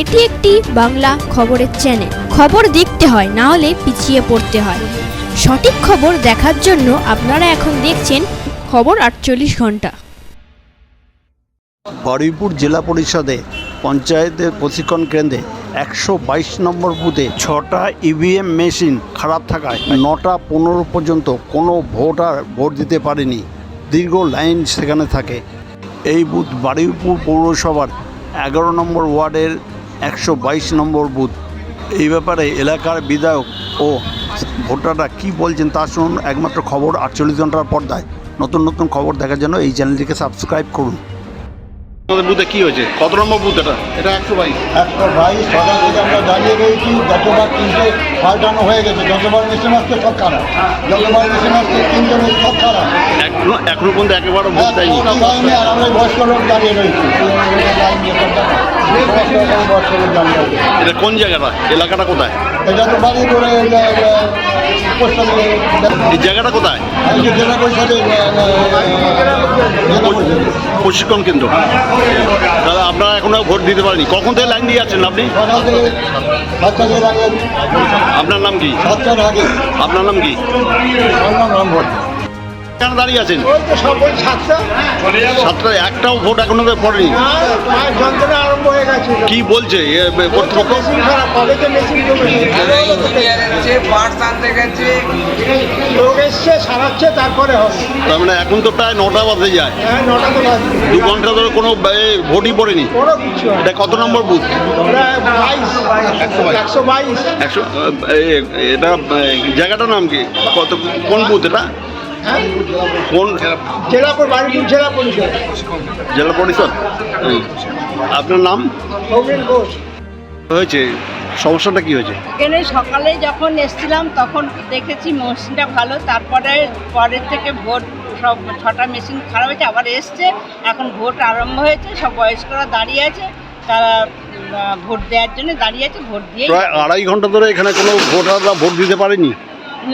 এটি একটি বাংলা খবরের চ্যানেল খবর দেখতে হয়, না হলে পিছিয়ে পড়তে হয়। সঠিক খবর দেখার জন্য আপনারা এখন দেখছেন খবর আটচল্লিশ ঘণ্টা। বারুইপুর জেলা পরিষদে পঞ্চায়েতের প্রশিক্ষণ কেন্দ্রে একশো বাইশ নম্বর বুথে ছটা ইভিএম মেশিন খারাপ থাকায় নটা পনেরো পর্যন্ত কোনো ভোটার ভোট দিতে পারেনি। দীর্ঘ লাইন সেখানে থাকে। এই বুথ বারুইপুর পৌরসভার এগারো নম্বর ওয়ার্ডের একশো বাইশ নম্বর বুথ। এই ব্যাপারে এলাকার বিধায়ক ও ভোটাররা কি বলছেন তা শুনুন। একমাত্র খবর আটচল্লিশ ঘণ্টার পর্দায়। নতুন নতুন খবর দেখার জন্য এই চ্যানেলটিকে সাবস্ক্রাইব করুন। আমাদের বুথে কি হয়েছে? কত নম্বর বুথ এটা? এটা একশো বাইশ। একশো বাইশ সদা থেকে আমরা দাঁড়িয়ে রয়েছি। যতবার তিনটে পাল্টানো হয়ে গেছে যতবার মেশিন আসছে সব খারাপ। যতবার মেশিন আসছে তিনটে সব খারাপ। এখনও এখনও পর্যন্ত দেয়নি। আর আমরা বয়স্ক লোক দাঁড়িয়ে রয়েছি। এটা কোন জায়গাটা? এলাকাটা কোথায়? এটা তো বাড়ি করে এই জায়গাটা কোথায়? প্রশিক্ষণ কেন্দ্র। তাহলে আপনারা এখনও ভোট দিতে পারেনি। কখন থেকে লাইন দিয়ে আছেন আপনি? আপনার নাম কি? আপনার নাম কি? কেন দাঁড়িয়ে আছেন? সাতটা। একটাও ভোট এখনও পড়েনি। হয়ে কি বলছে? কর্তৃপক্ষ মেশিন খারাপ কবে তো মেশিন গেছে? পার্টস আনতে গেছে। লোক এসছে সারাচ্ছে তারপরে হবে। তার মানে এখন তো প্রায় নটা বাজে যায়। হ্যাঁ নটা তো দু ঘণ্টা ধরে কোনো ভোটই পড়েনি। কোনো কিছু এটা কত নম্বর বুথ? বাইশ। একশো বাইশ। একশো এটা জায়গাটার নাম কি? কত কোন বুথ এটা? কোন জেলা পর বাড়িপুর জেলা পরিষদ। জেলা পরিষদ? আপনার নাম? সৌমেন ঘোষ। হয়েছে। সমস্যাটা কি হয়েছে? এখানে সকালে যখন এসছিলাম তখন দেখেছি মেশিনটা ভালো। তারপরে পরের থেকে ভোট সব ছটা মেশিন খারাপ হয়েছে আবার এসছে। এখন ভোট আরম্ভ হয়েছে সব বয়স্করা দাঁড়িয়ে আছে। তারা ভোট দেওয়ার জন্য দাঁড়িয়ে আছে ভোট দিয়ে প্রায় আড়াই ঘণ্টা ধরে এখানে কোনো ভোটাররা ভোট দিতে পারেনি?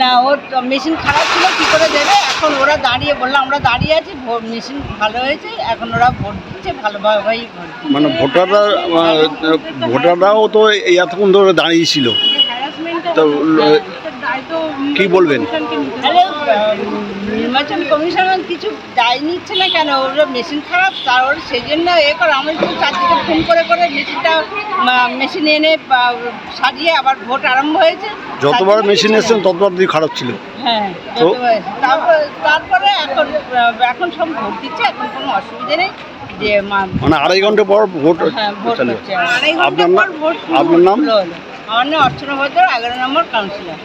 না ওর মেশিন খারাপ ছিল কী করে দেবে? এখন ওরা দাঁড়িয়ে বলল আমরা দাঁড়িয়ে আছি মেশিন ভালো হয়েছে এখন ওরা ভোট দিচ্ছে ভালোভাবেই ভোট মানে ভোটাররা ভোটাররাও তো এতক্ষণ ধরে দাঁড়িয়েছিল। তো কি বলবেন? নির্বাচন কমিশন কিছু দায় নিচ্ছে না কেন? ওর মেশিন খারাপ তার সেই জন্য এ করে আমি তো চারদিকে ফোন করে করে মেশিনটা মেশিন এনে সাজিয়ে আবার ভোট আরম্ভ হয়েছে। যতবার মেশিন এসছেন। ততবার দিয়ে খারাপ ছিল হ্যাঁ। তারপর এখন এখন সব ভোট দিচ্ছে এখন কোনো অসুবিধে নেই মানে আড়াই ঘণ্টা পর ভোট হ্যাঁ আপনার নাম- আপনার নাম? আমার নাম অর্চনা ভদ্র এগারো নম্বর কাউন্সিলর।